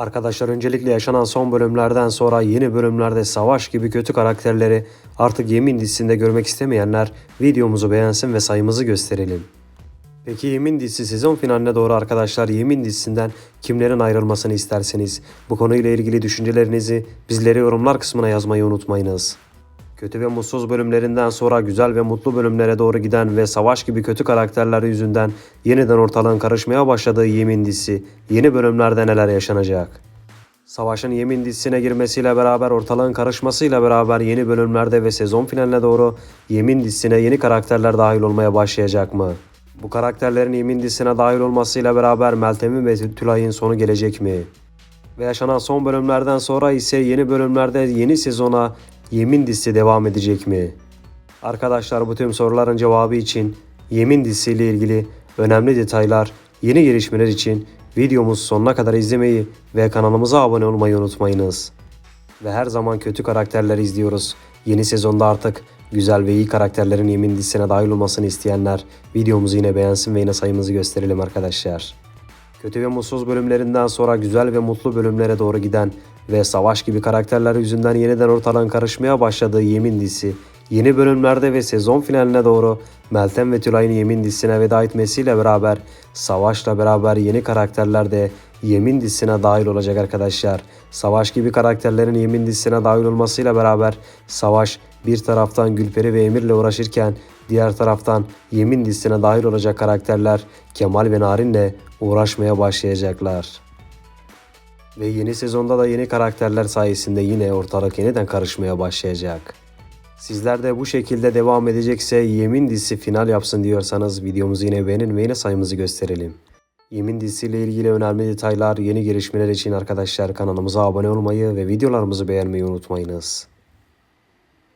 Arkadaşlar öncelikle yaşanan son bölümlerden sonra yeni bölümlerde savaş gibi kötü karakterleri artık Yemin dizisinde görmek istemeyenler videomuzu beğensin ve sayımızı gösterelim. Peki Yemin dizisi sezon finaline doğru arkadaşlar Yemin dizisinden kimlerin ayrılmasını isterseniz bu konuyla ilgili düşüncelerinizi bizlere yorumlar kısmına yazmayı unutmayınız. Kötü ve mutsuz bölümlerinden sonra güzel ve mutlu bölümlere doğru giden ve savaş gibi kötü karakterler yüzünden yeniden ortalığın karışmaya başladığı Yemin dizisi yeni bölümlerde neler yaşanacak? Savaş'ın Yemin dizisine girmesiyle beraber ortalığın karışmasıyla beraber yeni bölümlerde ve sezon finaline doğru Yemin dizisine yeni karakterler dahil olmaya başlayacak mı? Bu karakterlerin Yemin dizisine dahil olmasıyla beraber Meltem'in ve Tülay'ın sonu gelecek mi? Ve yaşanan son bölümlerden sonra ise yeni bölümlerde yeni sezona Yemin dizisi devam edecek mi? Arkadaşlar bu tüm soruların cevabı için Yemin dizisiyle ilgili önemli detaylar, yeni gelişmeler için videomuzu sonuna kadar izlemeyi ve kanalımıza abone olmayı unutmayınız. Ve her zaman kötü karakterleri izliyoruz. Yeni sezonda artık güzel ve iyi karakterlerin Yemin dizisine dahil olmasını isteyenler videomuzu yine beğensin ve yine sayımızı gösterelim arkadaşlar. Kötü ve mutsuz bölümlerinden sonra güzel ve mutlu bölümlere doğru giden ve savaş gibi karakterler yüzünden yeniden ortadan karışmaya başladığı Yemin dizisi yeni bölümlerde ve sezon finaline doğru Meltem ve Tülay'ın Yemin dizisine veda etmesiyle beraber Savaş'la beraber yeni karakterler de Yemin dizisine dahil olacak arkadaşlar. Savaş gibi karakterlerin Yemin dizisine dahil olmasıyla beraber Savaş bir taraftan Gülperi ve Emir'le uğraşırken diğer taraftan Yemin dizisine dahil olacak karakterler Kemal ve Narin'le uğraşmaya başlayacaklar. Ve yeni sezonda da yeni karakterler sayesinde yine ortalık yeniden karışmaya başlayacak. Sizler de bu şekilde devam edecekse Yemin dizisi final yapsın diyorsanız videomuzu yine beğenin ve yine sayımızı gösterelim. Yemin dizisiyle ilgili önemli detaylar, yeni gelişmeler için arkadaşlar kanalımıza abone olmayı ve videolarımızı beğenmeyi unutmayınız.